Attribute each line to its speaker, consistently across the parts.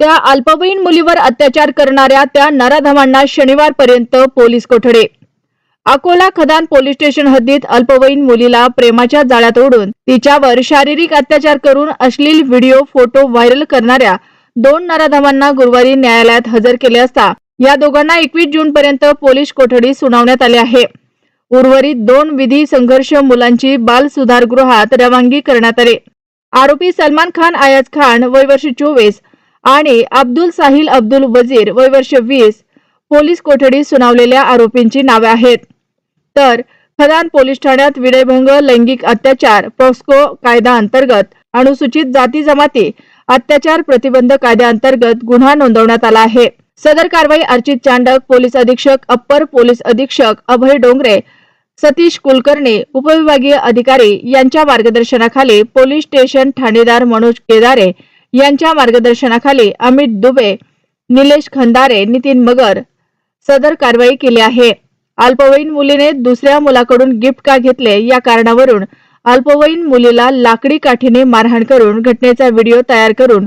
Speaker 1: त्या अल्पवयीन मुलीवर अत्याचार करणाऱ्या त्या नराधमांना शनिवारपर्यंत पोलीस कोठडे. अकोला खदान पोलीस स्टेशन हद्दीत अल्पवयीन मुलीला प्रेमाच्या जाळ्यात ओढून तिच्यावर शारीरिक अत्याचार करून अश्लील व्हिडिओ फोटो व्हायरल करणाऱ्या दोन नराधमांना गुरुवारी न्यायालयात हजर केले असता या दोघांना एकवीस जून पर्यंत पोलीस कोठडी सुनावण्यात आली आहे. उर्वरित दोन विधी संघर्ष मुलांची बाल सुधारगृहात रवानगी करण्यात आले. आरोपी सलमान खान आयाज खान वय वर्ष चोवीस आणि अब्दुल साहिल अब्दुल वजीर वय वर्ष वीस पोलीस कोठडी सुनावलेल्या आरोपींची नावे आहेत. तर खदान पोलीस ठाण्यात विनयभंग लैंगिक अत्याचार पॉस्को कायदा अंतर्गत अनुसूचित जाती जमाती अत्याचार प्रतिबंध कायद्याअंतर्गत गुन्हा नोंदवण्यात आला आहे. सदर कारवाई अर्चित चांडक पोलीस अधीक्षक अप्पर पोलीस अधीक्षक अभय डोंगरे सतीश कुलकर्णी उपविभागीय अधिकारी यांच्या मार्गदर्शनाखाली पोलीस स्टेशन ठाणेदार मनोज केदारे यांच्या मार्गदर्शनाखाली अमित दुबे निलेश खंदारे नितीन मगर सदर कारवाई केली आहे. अल्पवयीन मुलीने दुसऱ्या मुलाकडून गिफ्ट का घेतले या कारणावरून अल्पवयीन मुलीला लाकडी काठीने मारहाण करून घटनेचा व्हिडिओ तयार करून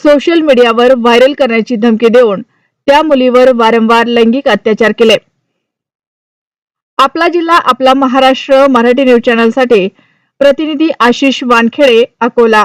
Speaker 1: सोशल मीडियावर व्हायरल करण्याची धमकी देऊन त्या मुलीवर वारंवार लैंगिक अत्याचार केले. आपला जिल्हा आपला महाराष्ट्र मराठी न्यूज चॅनलसाठी प्रतिनिधी आशिष वानखेडे अकोला.